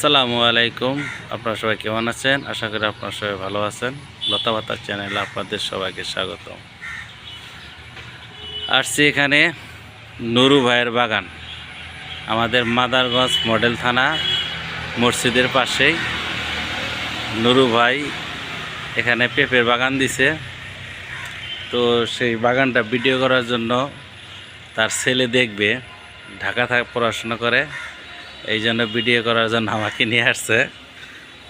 আসসালামু আলাইকুম। আপনারা সবাই কেমন আছেন? আশা করি আপনারা সবাই ভালো আছেন। লতা পাতার চ্যানেলে আপনাদের সবাইকে স্বাগত আসছি এখানে নুরু ভাইয়ের বাগান। আমাদের মাদারগঞ্জ মডেল থানা মসজিদের পাশেই। নুরু ভাই এখানে পেঁপের বাগান দিছে। তো সেই বাগানটা ভিডিও করার জন্য তার ছেলে দেখবে, ঢাকা থাক পড়াশোনা করে। এই জন্য ভিডিও করার জন্য আমাকে নিয়ে আসছে।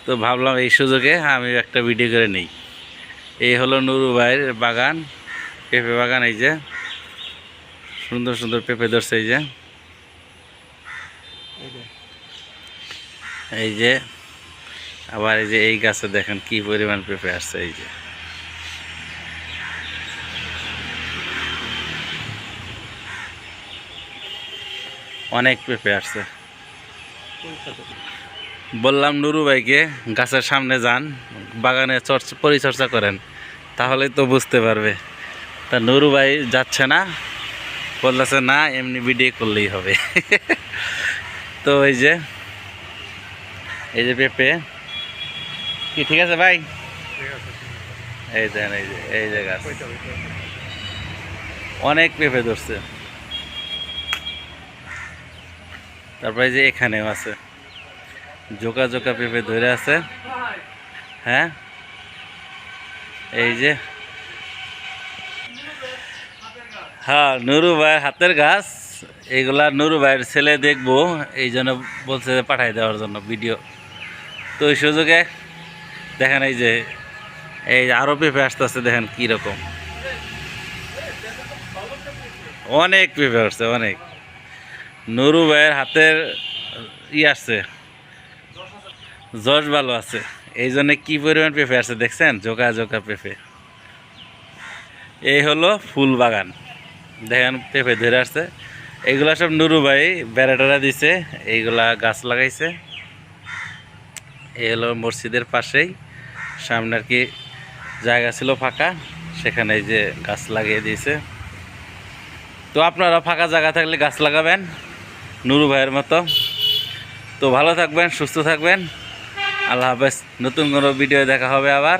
তো ভাবলাম এই সুযোগে আমি একটা ভিডিও করে নিই। এই হলো নুরু ভাইয়ের বাগান, পেঁপে বাগান এই যে। সুন্দর সুন্দর পেঁপে ধরছে এই যে। এই যে, আবার এই যে এই গাছে দেখেন কি পরিমাণ পেঁপে আসছে এই যে। অনেক পেঁপে আসছে। বললাম, নুরু ভাইকে গাছের সামনে যান, বাগানে চর্চা পরিচর্যা করেন, তাহলে তো বুঝতে পারবে। তা নুরু ভাই যাচ্ছে না, বলতেছে, না, এমনি ভিডিও করলেই হবে। তো এই যে এই যে পেঁপে। কি, ঠিক আছে ভাই? এই এই যে এই যে গাছ। অনেক পেঁপে ধরছে। তারপরে যে এখানেও আছে। জোকা জোকা পেঁপে ধরে আছে। হ্যাঁ? এই যে। হ্যাঁ নুরু ভাইয়ের হাতের গাছ। এইগুলা নুরু ভাইয়ের ছেলে দেখব। এই জন্য বলছে যে পাঠাই দেওয়ার জন্য ভিডিও। তো ওই সুযোগে দেখেন এই যে, এই আরও পেঁপে আসতেছে, দেখেন কীরকম। অনেক পেঁপে আসছে, অনেক। নুরু ভাইয়ের হাতের ই আছে। জশ ভালো আছে। এই জন্যে কী পরিমাণ পেঁপে আছে দেখছেন? জোকা জোকা পেঁপে। এই হলো ফুল বাগান। দেখেন পেঁপে ধরে আসছে। এইগুলা সব নুরু ভাই বেড়াটেরা দিছে। এইগুলা গাছ লাগাইছে। এই হলো মসজিদের পাশেই। সামনে আর কি জায়গা ছিল ফাঁকা। সেখানে যে গাছ লাগিয়ে দিয়েছে। তো আপনারা ফাঁকা জায়গা থাকলে গাছ লাগাবেন। নুরু ভাইয়ের মতো। তো ভালো থাকবেন, সুস্থ থাকবেন। আল্লাহ হাফেজ। নতুন কোনো ভিডিও দেখা হবে আবার।